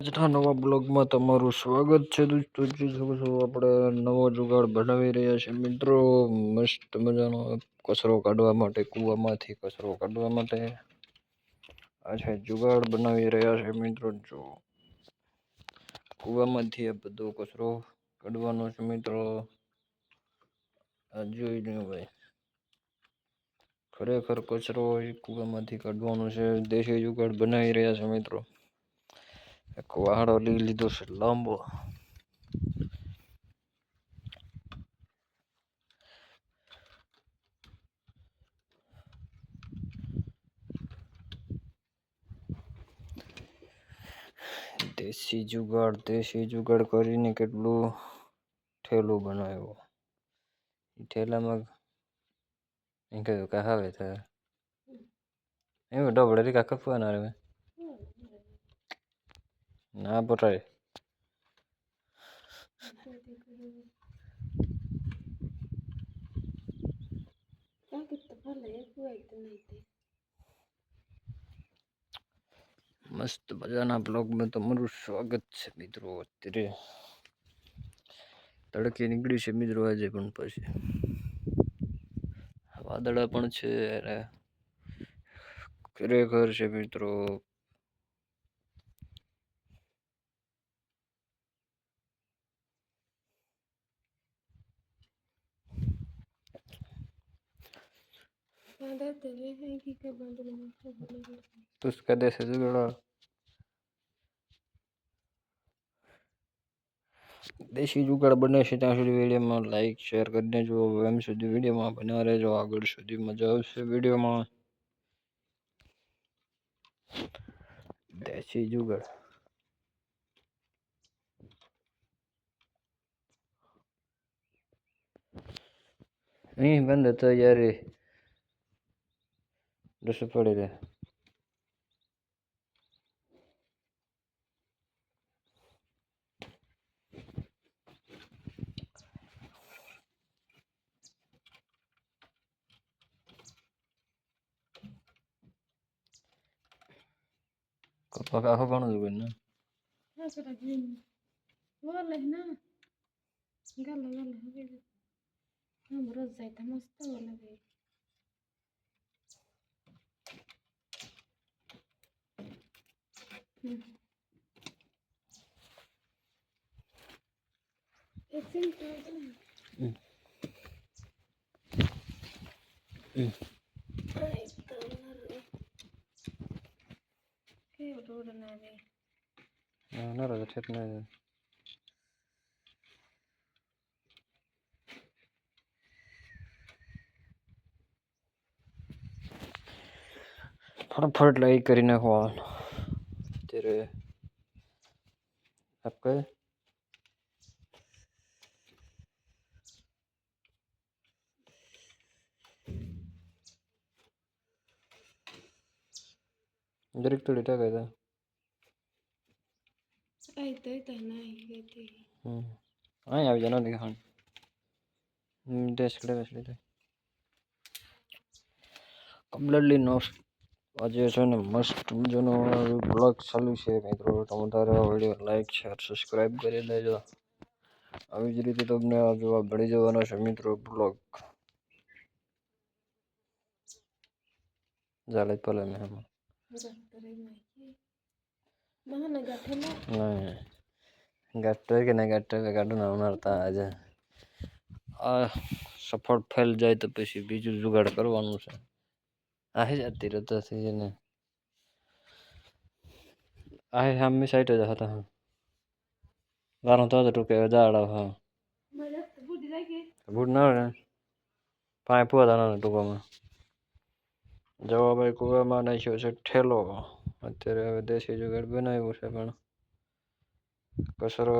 આજના નવા બ્લોગમાં તમારું સ્વાગત છે દોસ્તો. આપણે નવો જુગાડ બનાવી રહ્યા છીએ મિત્રો. મસ્ત મજાનો કચરો કાઢવા માટે, કૂવામાંથી કચરો કાઢવા માટે આ છે જુગાડ બનાવી રહ્યા છે મિત્રો. જો કૂવામાંથી આ બધો કચરો કાઢવાનો છે મિત્રો. આ જોઈ લો ભાઈ. ખરેખર કચરો એ કૂવામાંથી કાઢવાનો છે. દેશી જુગાડ બનાવી રહ્યા છે મિત્રો. એક વાળો લઈ લીધો છે લાંબો દેશી જુગાડ દેશી જુગાડ કરીને કેટલું ઠેલું બનાવ્યું ઠેલામાં એમ કહ્યું કે હવે થાય એમ ડબડે કાકા ફોન રે ના ભરાય મસ્ત મજાના બ્લોગમાં તમારું સ્વાગત છે મિત્રો અત્યારે તડકે નીકળી છે મિત્રો આજે પણ પછી વાદળા પણ છે અને ખરેખર છે મિત્રો उसका देश जुगाड़ દેશી જુગાડ બને છે ત્યાં સુધી વિડીયોમાં લાઈક શેર કરી દેજો એમ સુધી વિડીયોમાં બન્યા રહેજો આગળ સુધી મજા આવશે વિડીયોમાં દેશી જુગાડ અહીં બંધ હતો યાર Proszę porydę. পাকা হবানো যাবেন না সেটা কি? বলে না। গেল গেল হবে আমরা যাইতাম আসতে বলে 백승 도전. 응. 응. 나라가 쳤네. ફટાફટ લઈ કરીને હોવાનું Apple. Apple. इधर एक तो लेटा गया था ಆಯ್ತು ಆಯ್ತು ಅಣ್ಣ ಹಿಂಗೈತಿ ಹ್ಞೂ ಹಾಂ ಯಾವ ಜನ ನಿಗ ಹಣ್ಣು ಹ್ಞೂ ಡೇಸ್ ಕಡೆ ಬೇಸ್ ಕಡೆ ಕಂಪ್ಲೀಟ್ಲಿ ನೋಟ್ಸ್ આજે છે ને મસ્ત મજાનો બ્લોગ ચાલુ છે મિત્રો તમે તારે વિડીયો લાઈક શેર સબસ્ક્રાઈબ કરી દેજો આવી જ રીતે તમને આ જોવા મળી જવાનો છે મિત્રો બ્લોગ ચાલે ભલે મેં એમાં બહાના ગાંઠેલા નહીં ગાંઠતો કે નહીં ગાંઠતો કે કાઢું ના ઉનાળતા આજે આ સફળ ફેલ જાય તો પછી બીજું જુગાડ કરવાનું છે ને આહે સામી સાઈડ જ હતા હા વારો તો હતો ટૂંકે જાડા હા મજા તો બુદ્ધિ લાગી ભૂટ ના રહે પાંચ પોતા ના ટૂંકામાં જવાભાઈ કુવામાં નાખ્યો છે ઠેલો અત્યારે હવે દેશી જુગાડ બનાવ્યું છે પણ કચરો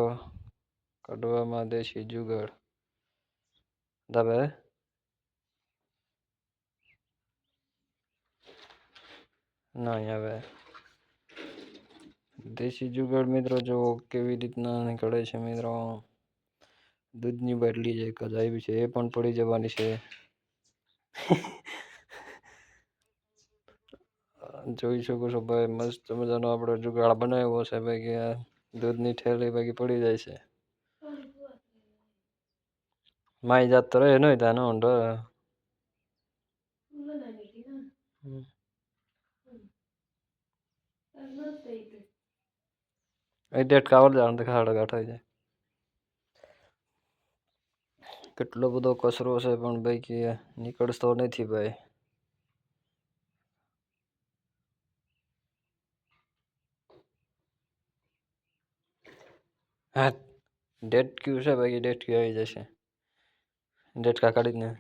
કાઢવામાં દેશી જુગાડ દાબે નહીં હવે દેશી જુગાડ મિત્રો જો કેવી રીતના નીકળે છે મિત્રો? દૂધની બાટલી જે એક જ આવી છે, એ પણ પડી જવાની છે. જોઈ શકો છો ભાઈ, મસ્ત મજાનો આપણે જુગાડ બનાવ્યો છે ભાઈ, કે દૂધની થેલી બાકી પડી જાય છે. માઈ જાત તો રહે નહીં ત્યાં, નો એ ડેટ કાવડ જાણ ખાડ ગાંઠાઈ જાય કેટલો બધો કચરો છે પણ ભાઈ કે નીકળતો નથી ભાઈ હા ડેટ ક્યુ છે ભાઈ ડેટ ક્યુ આવી જશે ડેટ કાઢી જ ને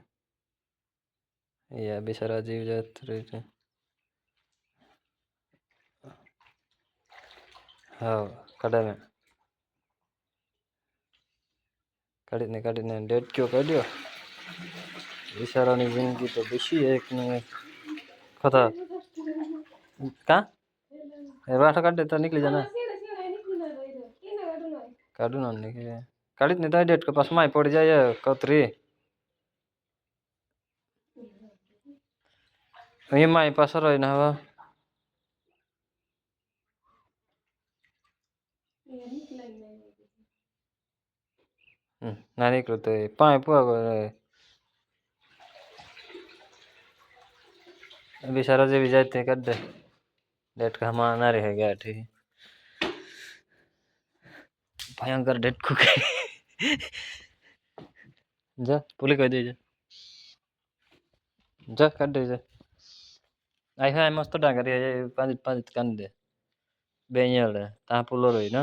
યા બિચારા જીવ જાત રહી છે હા કાઢે ને કાઢીને કાઢીને ડેટ કયો કાઢ્યો? બિચારાની જિંદગી તો બેસી એક ને ખતા કા? એ વાઠો કાઢે તો નીકળી જાય ને. કાઢું ના નીકળી. કાઢી જ ને તો ડેટ કે પાસ માય પડી જાય કતરી. એમાં પાછળ રહીને હવે. હમ, ના નીકળ્યું તો બિચારો જે બીજા કરે બિચારા જેવી જાય તે કરી દે. ડેટકામાં ના રહે ગયા ઠીક ભયંકર ડેટકું કે જા પુલી કહી દેજે. જા કાઢ દેજે. આઈ હા મસ્ત ડાંગરી પાંચ પાંચ કાન દે. બે અહીંયા તા પુલો રહી ને?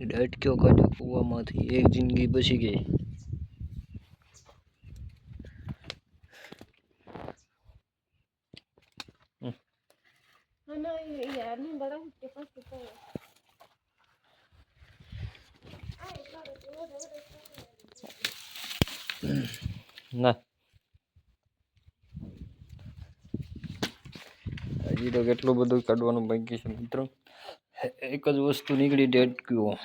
ના હે એ નીકળી ગયો નીકળી ગયો ના હા ડેટ કયો કાઢ્યો કૂવામાંથી એક જિંદગી બચી ગઈ હા ના એ યાર ને બડા કે પાસ તો ના હજી તો કેટલું બધું કાઢવાનું બાકી છે મિત્રો एक वस्तु निगडी डेट क्यों?